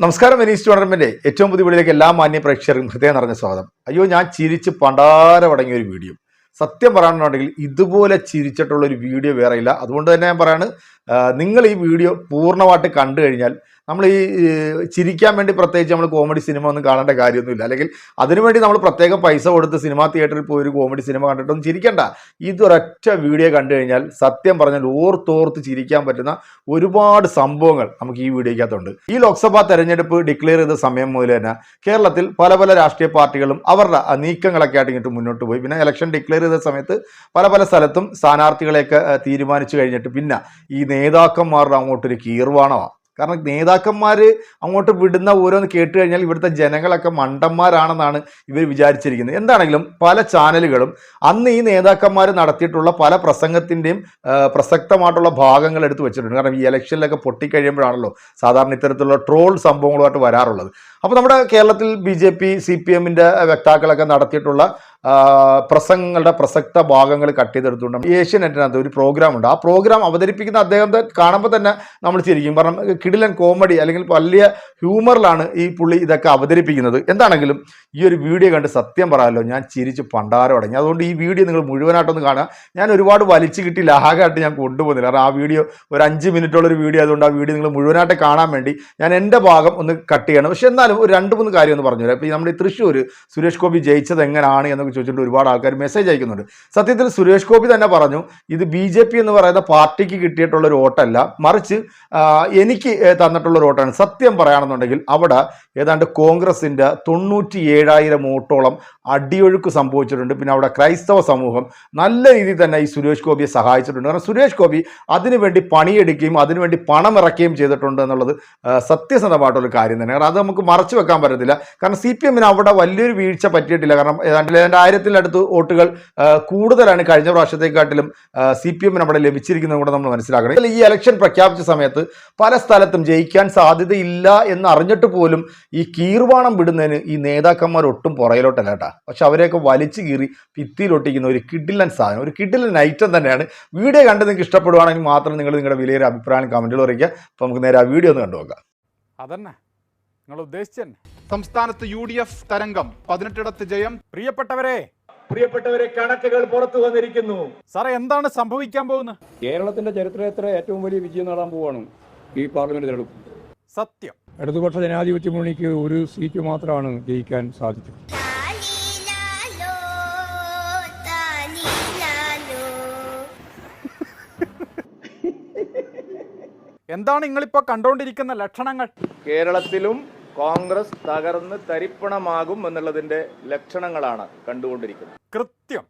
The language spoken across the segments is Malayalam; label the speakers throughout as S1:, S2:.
S1: നമസ്കാരം വെനീസ് ടൂർണമെന്റിന്റെ ഏറ്റവും പുതിയ വീഡിയോയിലേക്ക് എല്ലാ മാന്യ പ്രേക്ഷകർക്കും ഹൃദയം നിറഞ്ഞ സ്വാഗതം. അയ്യോ ഞാൻ ചിരിച്ച് പണ്ടാരമടങ്ങിയ ഒരു വീഡിയോ. സത്യം പറയാനുണ്ടെങ്കിൽ ഇതുപോലെ ചിരിച്ചിട്ടുള്ള ഒരു വീഡിയോ വേറെ ഇല്ല. അതുകൊണ്ട് തന്നെ ഞാൻ പറയാണ് നിങ്ങൾ ഈ വീഡിയോ പൂർണമായിട്ട് കണ്ടു കഴിഞ്ഞാൽ നമ്മൾ ഈ ചിരിക്കാൻ വേണ്ടി പ്രത്യേകിച്ച് നമ്മൾ കോമഡി സിനിമ ഒന്നും കാണേണ്ട കാര്യമൊന്നുമില്ല. അല്ലെങ്കിൽ അതിനുവേണ്ടി നമ്മൾ പ്രത്യേകം പൈസ കൊടുത്ത് സിനിമാ തിയേറ്ററിൽ പോയി ഒരു കോമഡി സിനിമ കണ്ടിട്ടൊന്നും ചിരിക്കണ്ട. ഇതൊരൊറ്റ വീഡിയോ കണ്ടു കഴിഞ്ഞാൽ സത്യം പറഞ്ഞാൽ ഓർത്തോർത്ത് ചിരിക്കാൻ പറ്റുന്ന ഒരുപാട് സംഭവങ്ങൾ നമുക്ക് ഈ വീഡിയോയ്ക്കകത്തുണ്ട്. ഈ ലോക്സഭാ തെരഞ്ഞെടുപ്പ് ഡിക്ലെയർ ചെയ്ത സമയം മുതൽ തന്നെ കേരളത്തിൽ പല പല രാഷ്ട്രീയ പാർട്ടികളും അവരുടെ നീക്കങ്ങളൊക്കെ ആയിട്ട് മുന്നോട്ട് പോയി. പിന്നെ ഇലക്ഷൻ ഡിക്ലെയർ ചെയ്ത സമയത്ത് പല പല സ്ഥലത്തും സ്ഥാനാർത്ഥികളെയൊക്കെ തീരുമാനിച്ചു കഴിഞ്ഞിട്ട് പിന്നെ ഈ നേതാക്കന്മാരുടെ അങ്ങോട്ടൊരു കീർവാണമാണ് കാരണം നേതാക്കന്മാർ അങ്ങോട്ട് വിടുന്ന ഓരോന്ന് കേട്ട് കഴിഞ്ഞാൽ ഇവിടുത്തെ ജനങ്ങളൊക്കെ മണ്ടന്മാരാണെന്നാണ് ഇവർ വിചാരിച്ചിരിക്കുന്നത്. എന്താണെങ്കിലും പല ചാനലുകളും അന്ന് ഈ നേതാക്കന്മാർ നടത്തിയിട്ടുള്ള പല പ്രസംഗത്തിന്റെയും പ്രസക്തമായിട്ടുള്ള ഭാഗങ്ങൾ എടുത്ത് വെച്ചിട്ടുണ്ട്. കാരണം ഈ ഇലക്ഷനിലൊക്കെ പൊട്ടിക്കഴിയുമ്പോഴാണല്ലോ സാധാരണ ഇത്തരത്തിലുള്ള ട്രോൾ സംഭവങ്ങളുമായിട്ട് വരാറുള്ളത്. അപ്പോൾ നമ്മുടെ കേരളത്തിൽ B J P C P എമ്മിന്റെ വക്താക്കളൊക്കെ നടത്തിയിട്ടുള്ള പ്രസംഗങ്ങളുടെ പ്രസക്ത ഭാഗങ്ങൾ കട്ട് ചെയ്തെടുത്തുകൊണ്ട് ഏഷ്യനെറ്റിനകത്ത് ഒരു പ്രോഗ്രാം ഉണ്ട് ആ പ്രോഗ്രാം അവതരിപ്പിക്കുന്ന അദ്ദേഹത്തെ കാണുമ്പോൾ തന്നെ നമ്മൾ ചിരിക്കും. കാരണം കിടിലൻ കോമഡി അല്ലെങ്കിൽ വലിയ ഹ്യൂമറിലാണ് ഈ പുള്ളി ഇതൊക്കെ അവതരിപ്പിക്കുന്നത്. എന്താണെങ്കിലും ഈ ഒരു വീഡിയോ കണ്ട് സത്യം പറയാമല്ലോ ഞാൻ ചിരിച്ച് പണ്ടാരം അടങ്ങി. അതുകൊണ്ട് ഈ വീഡിയോ നിങ്ങൾ മുഴുവനായിട്ടൊന്ന് കാണുക. ഞാൻ ഒരുപാട് വലിച്ചു കിട്ടി ലാഗായിട്ട് ഞാൻ കൊണ്ടുപോകുന്നില്ല. കാരണം ആ വീഡിയോ ഒരു അഞ്ച് മിനിറ്റുള്ള ഒരു വീഡിയോ ആയതുകൊണ്ട് ആ വീഡിയോ നിങ്ങൾ മുഴുവനായിട്ട് കാണാൻ വേണ്ടി ഞാൻ എന്റെ ഭാഗം ഒന്ന് കട്ട് ചെയ്യണം. പക്ഷെ എന്നാലും ഒരു രണ്ട് മൂന്ന് കാര്യം ഒന്ന് പറഞ്ഞു ഇപ്പോൾ നമ്മുടെ ഈ തൃശ്ശൂർ സുരേഷ് ഗോപി ജയിച്ചത് എങ്ങനെയാണ് എന്നൊക്കെ ചോദിച്ചിട്ട് ഒരുപാട് ആൾക്കാർ മെസ്സേജ് അയക്കുന്നുണ്ട്. സത്യത്തിൽ സുരേഷ് ഗോപി തന്നെ പറഞ്ഞു ഇത് ബി ജെ പി എന്ന് പറയുന്ന പാർട്ടിക്ക് കിട്ടിയിട്ടുള്ള ഒരു വോട്ടല്ല മറിച്ച് എനിക്ക് തന്നിട്ടുള്ള ഒരു വോട്ടാണ്. സത്യം പറയുകയാണെന്നുണ്ടെങ്കിൽ അവിടെ ഏതാണ്ട് കോൺഗ്രസിന്റെ തൊണ്ണൂറ്റി ഏഴായിരം വോട്ടോളം അടിയൊഴുക്ക് സംഭവിച്ചിട്ടുണ്ട്. പിന്നെ അവിടെ ക്രൈസ്തവ സമൂഹം നല്ല രീതിയിൽ തന്നെ ഈ സുരേഷ് ഗോപിയെ സഹായിച്ചിട്ടുണ്ട്. കാരണം സുരേഷ് ഗോപി അതിനുവേണ്ടി പണിയെടുക്കുകയും അതിനുവേണ്ടി പണം ഇറക്കുകയും ചെയ്തിട്ടുണ്ട് എന്നുള്ളത് സത്യസന്ധമായിട്ടുള്ള കാര്യം തന്നെ കാരണം അത് നമുക്ക് മറച്ചു വെക്കാൻ പറ്റത്തില്ല. കാരണം സി പി എമ്മിന് അവിടെ വലിയൊരു വീഴ്ച പറ്റിയിട്ടില്ല. കാരണം ഏതാണ്ട് ഏതാണ്ട് ആയിരത്തിലടുത്ത് വോട്ടുകൾ കൂടുതലാണ് കഴിഞ്ഞ പ്രാവശ്യത്തെക്കാട്ടിലും സി പി എമ്മിന് അവിടെ ലഭിച്ചിരിക്കുന്നത് കൂടെ നമ്മൾ മനസ്സിലാക്കണം. ഈ ഇലക്ഷൻ പ്രഖ്യാപിച്ച സമയത്ത് പല സ്ഥലത്തും ജയിക്കാൻ സാധ്യതയില്ല എന്ന് അറിഞ്ഞിട്ട് പോലും ഈ കീർവാണം വിടുന്നതിന് ഈ നേതാക്കന്മാർ ഒട്ടും പുറയിലോട്ടല്ല കേട്ടാ. പക്ഷെ അവരെയൊക്കെ വലിച്ചു കീറി ഭിത്തിയിലൊട്ടിക്കുന്ന ഒരു കിഡിലൻ സാധനം ഒരു കിഡിലൻ ഐറ്റം തന്നെയാണ്. വീഡിയോ കണ്ട് നിങ്ങൾക്ക് ഇഷ്ടപ്പെടുവാണെങ്കിൽ മാത്രം നിങ്ങൾ നിങ്ങളുടെ വിലയേറെ അഭിപ്രായം കമന്റിൽ അറിയിക്കുക. അപ്പോൾ നമുക്ക് നേരെ ആ വീഡിയോ ഒന്ന് കണ്ടുനോക്കാം.
S2: അതന്നെ. നിങ്ങൾ ഉദ്ദേശിച്ചന്നെ
S3: സംസ്ഥാനത്ത് യു ഡി എഫ് തരംഗം. പതിനെട്ടിടത്ത് ജയം.
S2: പ്രിയപ്പെട്ടവരെ.
S4: പ്രിയപ്പെട്ടവരെ കണക്കുകൾ പുറത്തു വന്നിരിക്കുന്നു.
S2: സാറേ എന്താണ് സംഭവിക്കാൻ പോകുന്നത്?
S5: കേരളത്തിന്റെ ചരിത്രത്തിലെ ഏറ്റവും വലിയ വിജയം നേടാൻ പോവാണ് ഈ പാർലമെന്റ് തെരഞ്ഞെടുപ്പ്?
S2: സത്യം.
S5: ഇടതുപക്ഷ ജനാധിപത്യ മുന്നണിക്ക് ഒരു സീറ്റ് മാത്രമാണ് ജയിക്കാൻ സാധിച്ചത്.
S2: എന്താണ് നിങ്ങളിപ്പോ കണ്ടുകൊണ്ടിരിക്കുന്ന ലക്ഷണങ്ങൾ?
S4: കേരളത്തിലും കോൺഗ്രസ് തകർന്ന് തരിപ്പണമാകും എന്നുള്ളതിന്റെ ലക്ഷണങ്ങളാണ് കണ്ടുകൊണ്ടിരിക്കുന്നത്.
S2: കൃത്യം.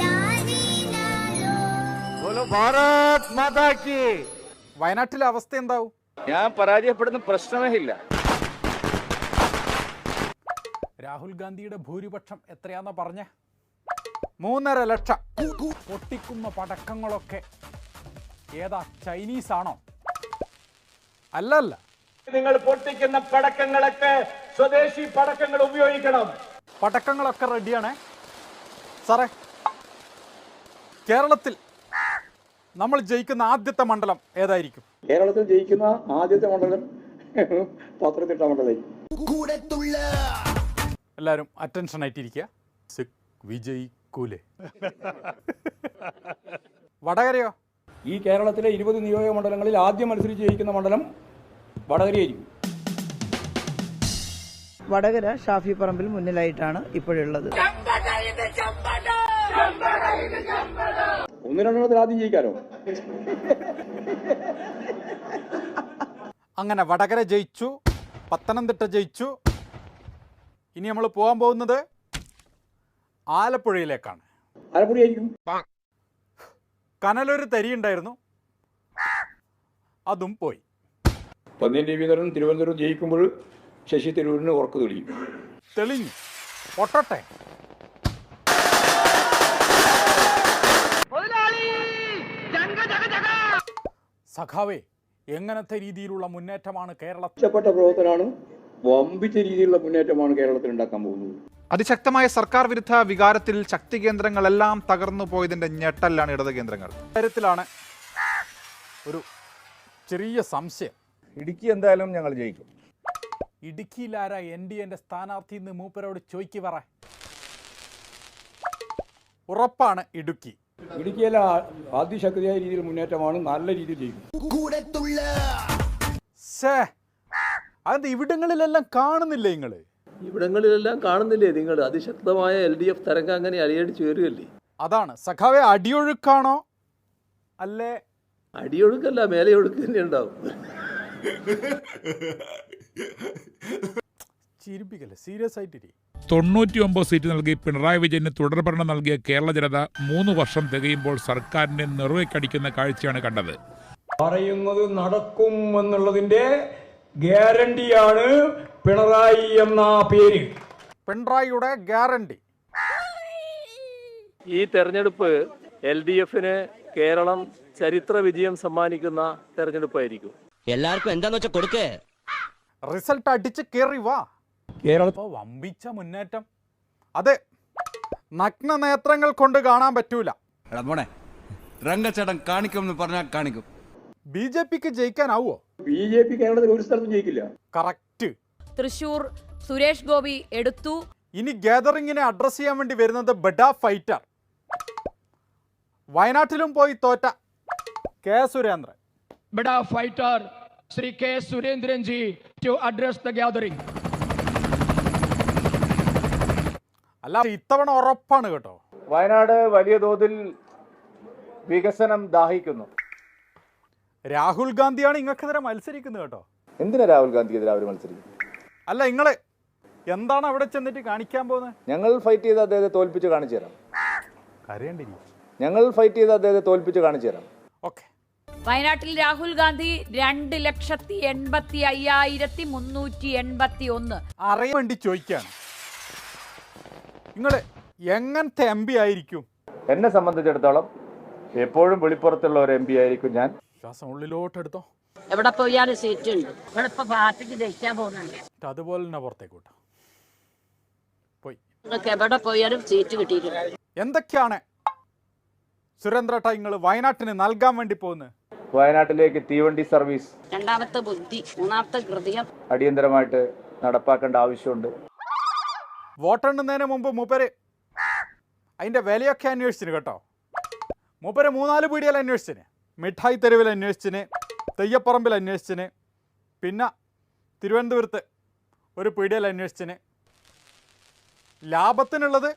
S6: ലാലിലാലോ.
S2: വയനാട്ടിലെ അവസ്ഥ എന്താവും?
S4: ഞാൻ പരാജയപ്പെടുന്ന പ്രശ്നമേ ഇല്ല.
S2: രാഹുൽ ഗാന്ധിയുടെ ഭൂരിപക്ഷം എത്രയാന്നാ പറഞ്ഞ? മൂന്നര ലക്ഷം. പൊട്ടിക്കുന്ന പടക്കങ്ങളൊക്കെ ഏതാ ചൈനീസ് ആണോ അല്ലല്ല.
S4: നിങ്ങൾ പൊട്ടിക്കുന്ന പടക്കങ്ങളൊക്കെ സ്വദേശി പടക്കങ്ങൾ ഉപയോഗിക്കണം.
S2: പടക്കങ്ങളൊക്കെ റെഡിയാണേ. സാറേ കേരളത്തിൽ നമ്മൾ ജയിക്കുന്ന ആദ്യത്തെ മണ്ഡലം ഏതായിരിക്കും?
S5: കേരളത്തിൽ ജയിക്കുന്ന ആദ്യത്തെ മണ്ഡലം പത്തനംതിട്ട മണ്ഡലം.
S2: എല്ലാവരും അറ്റൻഷൻ ആയിട്ടിരിക്കുക. സിക് വിജയിക്കൂലേ? വടകരയോ?
S5: ഈ കേരളത്തിലെ ഇരുപത് നിയോജക മണ്ഡലങ്ങളിൽ ആദ്യം മത്സരിച്ച് ജയിക്കുന്ന മണ്ഡലം വടകരയായിരിക്കും.
S7: വടകര ഷാഫി പറമ്പിൽ മുന്നിലായിട്ടാണ് ഇപ്പോഴുള്ളത്.
S5: ഒന്ന് രണ്ടെണ്ണത്തിൽ ആദ്യം ജയിക്കാനോ
S2: അങ്ങനെ വടകര ജയിച്ചു പത്തനംതിട്ട ജയിച്ചു. ഇനി നമ്മൾ പോകാൻ പോകുന്നത് ആലപ്പുഴയിലേക്കാണ്.
S5: ആലപ്പുഴയായിരിക്കും.
S2: കനലൊരു തരിയുണ്ടായിരുന്നു. അതും പോയി.
S5: പന്നിയൻ രവീന്ദ്രൻ തിരുവനന്തപുരം ജയിക്കുമ്പോൾ ശശി തരൂരിന് ഉറക്കു തെളിയും.
S2: തെളിഞ്ഞു. പൊട്ടട്ടെ. സഖാവേ എങ്ങനത്തെ രീതിയിലുള്ള മുന്നേറ്റമാണ് കേരളത്തിൽ?
S5: പ്രവർത്തനമാണ് വമ്പിച്ച രീതിയിലുള്ള മുന്നേറ്റമാണ് കേരളത്തിൽ ഉണ്ടാക്കാൻ പോകുന്നത്.
S3: അതിശക്തമായ സർക്കാർ വിരുദ്ധ വികാരത്തിൽ ശക്തി കേന്ദ്രങ്ങളെല്ലാം തകർന്നു പോയതിന്റെ ഞെട്ടലാണ് ഇടത് കേന്ദ്രങ്ങൾ.
S2: കാര്യത്തിലാണ് ഒരു ചെറിയ സംശയം.
S4: ഇടുക്കി എന്തായാലും ഞങ്ങൾ ജയിക്കും.
S2: ഇടുക്കിയിലാരാ എൻ ഡി എന്റെ സ്ഥാനാർത്ഥി എന്ന് മൂപ്പരോട് ചോയ്ക്ക് പറ. ഉറപ്പാണ് ഇടുക്കി.
S5: ഇടുക്കിയിലെ ആദ്യശക്തിയായ അതിശക്തിയായ രീതിയിൽ മുന്നേറ്റമാണ് നല്ല രീതിയിൽ ജയിക്കും.
S2: അതെന്താ അത് ഇവിടങ്ങളിലെല്ലാം കാണുന്നില്ലേ നിങ്ങൾ
S8: ഇവിടങ്ങളിലെല്ലാം കാണുന്നില്ലേ നിങ്ങൾ? അതിശക്തമായ എൽ ഡി എഫ് തരംഗം അങ്ങനെ അലിയടിച്ച് വരികയല്ലേ
S2: അതാണ്. സഖാവെ അടിയൊഴുക്കാണോ? അല്ലേ?
S8: അടിയൊഴുക്കല്ല മേലെയൊഴുക്ക് തന്നെ ഉണ്ടാവും.
S2: ചിരിപ്പിക്കല്ലേ? സീരിയസ് ആയിട്ടിരി.
S9: തൊണ്ണൂറ്റി ഒമ്പത് സീറ്റ് നൽകി പിണറായി വിജയന് തുടർഭരണം നൽകിയ കേരള ജനത മൂന്ന് വർഷം തികയുമ്പോൾ സർക്കാരിനെ നിറവേക്കടിക്കുന്ന കാഴ്ചയാണ് കണ്ടത്.
S5: പറയുന്നത് നടക്കും എന്നുള്ളതിന്റെ ഗ്യാരണ്ടിയാണ് പിണറായി എന്ന പേര്.
S2: പിണറായിയുടെ ഗ്യാരണ്ടി.
S8: ഈ തെരഞ്ഞെടുപ്പ് എൽ ഡി എഫിന് കേരളം ചരിത്ര വിജയം സമ്മാനിക്കുന്ന തെരഞ്ഞെടുപ്പായിരിക്കും.
S10: എല്ലാവർക്കും എന്താന്ന് വെച്ചാൽ കൊടുക്കേ.
S2: റിസൾട്ട് അടിച്ച് കയറി വാ.
S5: കേരളത്തിൽ
S2: അപ്പോൾ വമ്പിച്ച മുന്നേറ്റം. അതെ നഗ്ന നേത്രങ്ങൾ കൊണ്ട് കാണാൻ പറ്റൂല.
S11: മോനെ രംഗച്ചേട്ടൻ കാണിക്കും പറഞ്ഞാൽ കാണിക്കും.
S2: ബി ജെ പിക്ക് ജയിക്കാനാവോ?
S5: ബി ജെ പി കേരളത്തിൽ ഒരു സ്ഥലത്തും ജയിക്കില്ല.
S2: കറക്റ്റ്.
S6: തൃശൂർ സുരേഷ് ഗോപി എടുത്തു.
S2: ഇനി ഗാദറിങ്ങിനെ അഡ്രസ് ചെയ്യാൻ വേണ്ടി വരുന്നത് ബഡ ഫൈറ്റർ. വയനാട്ടിലും പോയി തോറ്റ K Surendran.
S5: Bada fighter Shri K Surendran ji to address the gathering
S2: അല്ല ഇത്തവണ ഉറപ്പാണ് കേട്ടോ.
S4: വയനാട് വലിയ തോതിൽ വികസനം ദാഹിക്കുന്നു.
S2: രാഹുൽ ഗാന്ധിയാണ് നിങ്ങൾക്കെതിരെ മത്സരിക്കുന്നത് കേട്ടോ.
S4: എന്തിനാ രാഹുൽ ഗാന്ധിക്കെതിരെ അവർ മത്സരിക്കും
S2: അല്ല നിങ്ങൾ എന്താണ് അവിടെ ചെന്നിട്ട് കാണിക്കാൻ പോകുന്നത്?
S4: ഞങ്ങൾ ഫൈറ്റ് ചെയ്ത് അദ്ദേഹത്തെ തോൽപ്പിച്ച് കാണിച്ചു തരാം.
S2: കരയേണ്ടിരി.
S4: ഞങ്ങൾ ഫൈറ്റ് ചെയ്ത് അദ്ദേഹത്തെ തോൽപ്പിച്ച് കാണിച്ചു തരാം.
S2: ഓക്കെ.
S6: വയനാട്ടിൽ രാഹുൽ ഗാന്ധി രണ്ട് ലക്ഷത്തി എൺപത്തി അയ്യായിരത്തി മുന്നൂറ്റി എൺപത്തി ഒന്ന്.
S2: അറിയാൻ വേണ്ടി ചോദിക്കാണ്. നിങ്ങൾ എങ്ങനത്തെ എം പി ആയിരിക്കും?
S4: എന്നെ സംബന്ധിച്ചിടത്തോളം എപ്പോഴും വെളിപ്പുറത്തുള്ള ഒരു എം പി ആയിരിക്കും ഞാൻ.
S2: ശ്വാസം ഉള്ളിലോട്ടെടുത്തോ.
S6: എവിടെ പോയാലും സീറ്റ് ഉണ്ട് ഇവിടെ ഇപ്പൊ പാർട്ടിക്ക് ജയിക്കാൻ പോകുന്നുണ്ട്.
S2: അതുപോലെ തന്നെ പുറത്തേക്ക് വിട്ടോ. പോയി.
S6: നിങ്ങൾക്ക് എവിടെ പോയാലും സീറ്റ് കിട്ടിയിട്ടുണ്ട്.
S2: എന്തൊക്കെയാണ് സുരേന്ദ്രട്ട നിങ്ങൾ വയനാട്ടിന് നൽകാൻ വേണ്ടി പോകുന്നത്
S4: വയനാട്ടിലേക്ക് തീവണ്ടി സർവീസ്
S6: രണ്ടാമത്തെ ബുദ്ധി മൂന്നാമത്തെ ഹൃദയം.
S4: അടിയന്തരമായിട്ട് നടപ്പാക്കേണ്ട ആവശ്യമുണ്ട്.
S2: വോട്ടെണ്ണുന്നതിന് മുമ്പ് മൂപ്പര് അതിന്റെ വിലയൊക്കെ അന്വേഷിച്ചിന് കേട്ടോ. മൂപ്പര് മൂന്നാൽ പീടിയൽ അന്വേഷിച്ചിന്. മിഠായി തെരുവിൽ അന്വേഷിച്ചിന് തെയ്യപ്പറമ്പിൽ അന്വേഷിച്ചിന് പിന്നെ തിരുവനന്തപുരത്ത് ഒരു പീടിയയിൽ അന്വേഷിച്ചിന്. ലാഭത്തിനുള്ളത്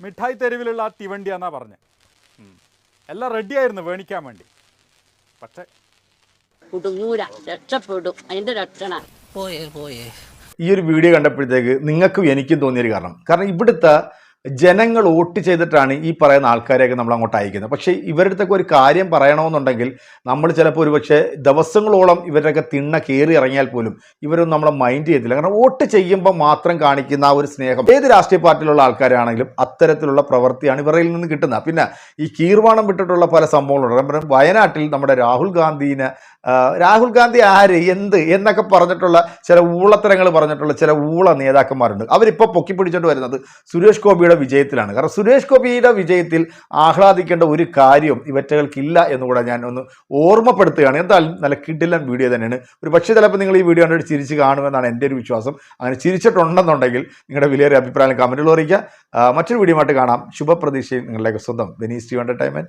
S2: മിഠായി തെരുവിലുള്ള ആ തീവണ്ടിയാന്നാ പറഞ്ഞത്. എല്ലാം റെഡിയായിരുന്നു വേണിക്കാൻ വേണ്ടി. പക്ഷേ
S6: കുടുങ്ങൂല രക്ഷപ്പെടും. അതിന്റെ രക്ഷണ.
S10: പോയേ പോയേ.
S1: ഈ ഒരു വീഡിയോ കണ്ടപ്പോഴത്തേക്ക് നിങ്ങൾക്കും എനിക്കും തോന്നിയൊരു കാരണം. കാരണം ഇവിടുത്തെ ജനങ്ങൾ വോട്ട് ചെയ്തിട്ടാണ് ഈ പറയുന്ന ആൾക്കാരെയൊക്കെ നമ്മൾ അങ്ങോട്ട് അയക്കുന്നത്. പക്ഷേ ഇവരുടെ അടുത്തൊക്കെ ഒരു കാര്യം പറയണമെന്നുണ്ടെങ്കിൽ നമ്മൾ ചിലപ്പോൾ ഒരു പക്ഷേ ദിവസങ്ങളോളം ഇവരുടെയൊക്കെ തിണ്ണ കയറി ഇറങ്ങിയാൽ പോലും ഇവരൊന്നും നമ്മളെ മൈൻഡ് ചെയ്തില്ല കാരണം വോട്ട് ചെയ്യുമ്പോൾ മാത്രം കാണിക്കുന്ന ആ ഒരു സ്നേഹം ഏത് രാഷ്ട്രീയ പാർട്ടിയിലുള്ള ആൾക്കാരാണെങ്കിലും അത്തരത്തിലുള്ള പ്രവൃത്തിയാണ് ഇവരിൽ നിന്ന് കിട്ടുന്നത്. പിന്നെ ഈ കീർവാണം വിട്ടിട്ടുള്ള പല സംഭവങ്ങളുണ്ട്. വയനാട്ടിൽ നമ്മുടെ രാഹുൽ ഗാന്ധിനെ രാഹുൽ ഗാന്ധി ആര്? എന്ത്? എന്നൊക്കെ പറഞ്ഞിട്ടുള്ള ചില ഊളത്തരങ്ങൾ പറഞ്ഞിട്ടുള്ള ചില ഊള നേതാക്കന്മാരുണ്ട്. അവരിപ്പോൾ പൊക്കി പിടിച്ചോണ്ട് വരുന്നത് സുരേഷ് ഗോപിയുടെ വിജയത്തിലാണ്. കാരണം സുരേഷ് ഗോപിയുടെ വിജയത്തിൽ ആഹ്ലാദിക്കേണ്ട ഒരു കാര്യം ഇവറ്റകൾക്കില്ല എന്നുകൂടെ ഞാൻ ഒന്ന് ഓർമ്മപ്പെടുത്തുകയാണ്. എന്തായാലും നല്ല കിഡിലൻ വീഡിയോ തന്നെയാണ്. ഒരു പക്ഷേ ചിലപ്പോൾ നിങ്ങൾ ഈ വീഡിയോ കണ്ടിട്ട് ചിരിച്ച് കാണുമെന്നാണ് എന്റെ ഒരു വിശ്വാസം. അങ്ങനെ ചിരിച്ചിട്ടുണ്ടെന്നുണ്ടെങ്കിൽ നിങ്ങളുടെ വലിയൊരു അഭിപ്രായം കമന്റുകൾ അറിയിക്കുക. മറ്റൊരു വീഡിയോ ആയിട്ട് കാണാം. ശുഭപ്രതീക്ഷയും നിങ്ങളുടെയൊക്കെ സ്വന്തം ബെനീസ് ടു എന്റർടൈൻമെന്റ്